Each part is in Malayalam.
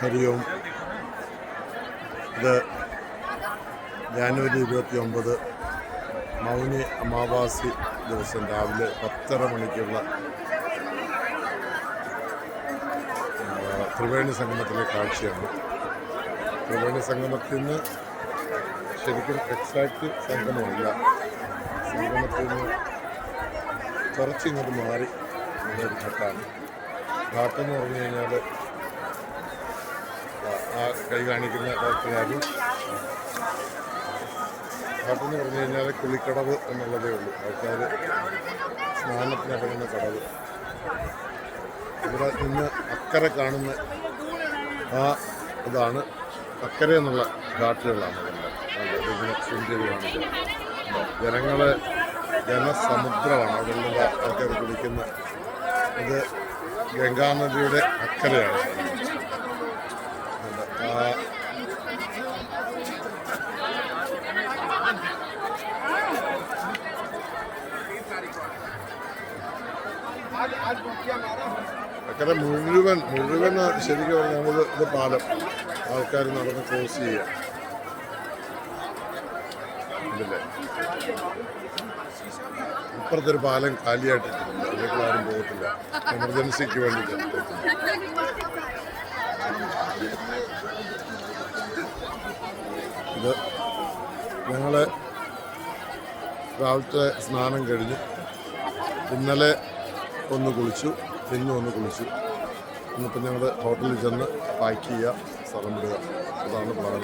ഹരി ഓം ഇത് ജാനുവരി ഇരുപത്തി ഒമ്പത് മൗനി അമാവാസി ദിവസം രാവിലെ പത്തര മണിക്കുള്ള ത്രിവേണി സംഗമത്തിലെ കാഴ്ചയാണ്. ത്രിവേണി സംഗമത്തിൽ നിന്ന് ശരിക്കും എക്സാക്റ്റ് സംഗമമല്ല. സംഗമത്തിൽ നിന്ന് കുറച്ചിങ്ങോട്ട് മാറി. ഒരു ഘട്ടമാണ്. ഘാട്ടെന്ന് പറഞ്ഞു കഴിഞ്ഞാൽ ആ കൈ കാണിക്കുന്ന ഡോക്ടർമാരും. ഘാട്ടെന്ന് പറഞ്ഞു കഴിഞ്ഞാൽ കുളിക്കടവ് എന്നുള്ളതേ ഉള്ളൂ. ആൾക്കാർ സ്നാനത്തിനിറങ്ങുന്ന കടവ്. ഇവിടെ നിന്ന് അക്കരെ കാണുന്ന ആ ഇതാണ്. അക്കരെ എന്നുള്ള ഘാട്ടുകളാണ് സുന്ദരിയാണ് ജനങ്ങളെ ജനസമുദ്രമാണ്. അവിടെയുള്ള ആൾക്കാർ കുളിക്കുന്ന ഇത് ഗംഗാനദിയുടെ അക്കരയാണ്. അക്കരെ മുഴുവൻ മുഴുവൻ ശരിക്കും പറഞ്ഞാൽ ഇത് ഇത് പാലം. ആൾക്കാർ നടന്ന് ക്രോസ് ഇതില്ലേ ഇപ്പുറത്തൊരു പാലം കാലിയായിട്ടിട്ടുണ്ട് അതിലേക്ക് ആരും പോകത്തില്ല. എമർജൻസിക്ക് വേണ്ടിയിട്ട് ഇത് ഞങ്ങൾ രാവിലത്തെ സ്നാനം കഴിഞ്ഞു ഇന്നലെ ഒന്ന് കുളിച്ചു ഇന്നും ഒന്ന് കുളിച്ചു. ഇന്നിപ്പോൾ ഞങ്ങൾ ഹോട്ടലിൽ ചെന്ന് പാക്ക് ചെയ്യുക സ്ഥലം വിടുക. അതാണ് പ്ലാൻ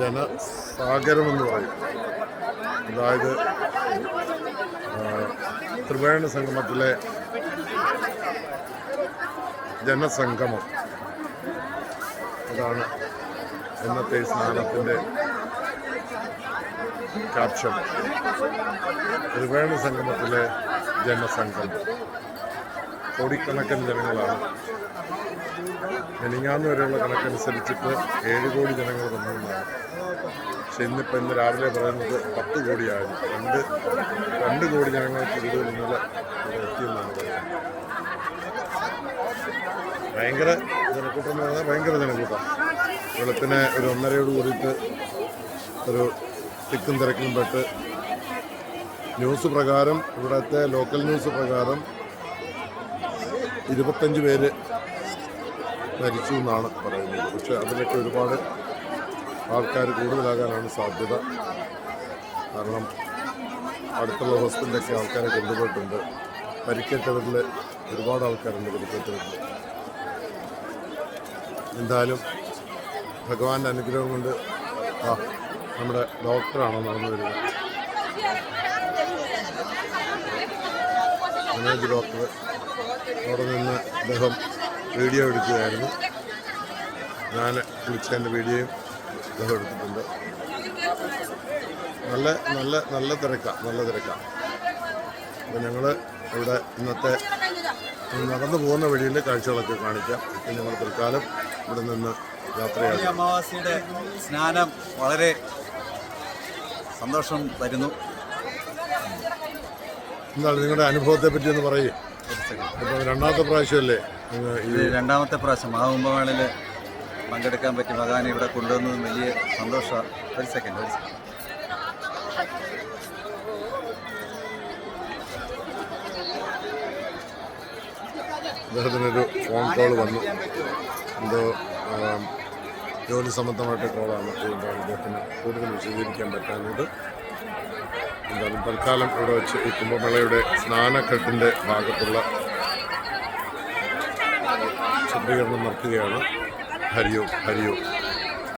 ജനസാഗരമെന്ന് പറയും. അതായത് ത്രിവേണ സംഗമത്തിലെ ജനസംഗമം. അതാണ് ഇന്നത്തെ ഈ സ്നാനത്തിന്റെ കാപ്ഷൻ ത്രിവേണി സംഗമത്തിലെ ജനസംഘം. കോടിക്കണക്കിന് ജനങ്ങളാണ്. മെനിങ്ങാന്ന് വരെയുള്ള കണക്കനുസരിച്ചിട്ട് ഏഴ് കോടി ജനങ്ങൾ വന്നതെന്നാണ് പക്ഷെ ഇന്നിപ്പോൾ ഇന്ന് രാവിലെ പറയുന്നത് പത്ത് കോടിയായിരുന്നു രണ്ട് രണ്ട് കോടി ജനങ്ങൾക്ക് കൂടുതൽ ഇന്നലെ എത്തിയെന്നാണ് പറയുന്നത്. ഭയങ്കര ജനക്കൂട്ടം എന്ന് പറഞ്ഞാൽ ഭയങ്കര ജനക്കൂട്ടം. വെളുപ്പിനെ ഒരു ഒന്നരയോട് കൂടിയിട്ട് ഒരു തിക്കും തിരക്കും പെട്ട് ന്യൂസ് പ്രകാരം ഇവിടുത്തെ ലോക്കൽ ന്യൂസ് പ്രകാരം ഇരുപത്തഞ്ച് പേര് മരിച്ചു എന്നാണ് പറയുന്നത്. പക്ഷെ അതിലൊക്കെ ഒരുപാട് ആൾക്കാർ കൂടുതലാകാനാണ് സാധ്യത. കാരണം അടുത്തുള്ള ഹോസ്പിറ്റലിലൊക്കെ ആൾക്കാരെ കൊണ്ടുപോയിട്ടുണ്ട്. പരിക്കേറ്റവരിൽ ഒരുപാട് ആൾക്കാരുണ്ട് പരിക്കേറ്റവരിൽ. എന്തായാലും ഭഗവാന്റെ അനുഗ്രഹം കൊണ്ട് ആ നമ്മുടെ ഡോക്ടറാണോ നടന്നു വരുന്നത്. മനോജ് ഡോക്ടർ അവിടെ നിന്ന് അദ്ദേഹം വീഡിയോ എടുക്കുകയായിരുന്നു. ഞാൻ വിളിച്ചതിന്റെ വീഡിയോയും അദ്ദേഹം എടുത്തിട്ടുണ്ട്. നല്ല നല്ല നല്ല തിരക്കാണ് നല്ല തിരക്കാണ് അപ്പോൾ ഞങ്ങൾ ഇവിടെ ഇന്നത്തെ നടന്നു പോകുന്ന വഴിയിൽ കാഴ്ചകളൊക്കെ കാണിക്കാം. ഞങ്ങൾ തൽക്കാലം ഇവിടെ നിന്ന് ഈ അമാവാസിയുടെ സ്നാനം വളരെ സന്തോഷം തരുന്നു. എന്താണ് നിങ്ങളുടെ അനുഭവത്തെ പറ്റി ഒന്ന് പറയൂ. ഇപ്പം രണ്ടാമത്തെ പ്രാവശ്യമല്ലേ ഇത് രണ്ടാമത്തെ പ്രാവശ്യം. ആ കുംഭമേളയിൽ പങ്കെടുക്കാൻ പറ്റി ഭഗവാൻ ഇവിടെ കൊണ്ടുവന്നത് വലിയ സന്തോഷമാണ് ഒരു സെക്കൻഡ് ഒരു സെക്കൻഡ് അദ്ദേഹത്തിനൊരു ഫോൺ കോൾ വന്നു. എന്തോ ജോലി സംബന്ധമായിട്ട് കോളാണ് എന്താണ് അദ്ദേഹത്തിന് കൂടുതൽ വിശദീകരിക്കാൻ പറ്റാഞ്ഞത്. എന്തായാലും തൽക്കാലം ഇവിടെ വെച്ച് ഈ കുംഭമേളയുടെ സ്നാനഘട്ടിന്റെ ഭാഗത്തുള്ള ചിത്രീകരണം നടത്തുകയാണ് ഹരിയോ ഹരിയോ.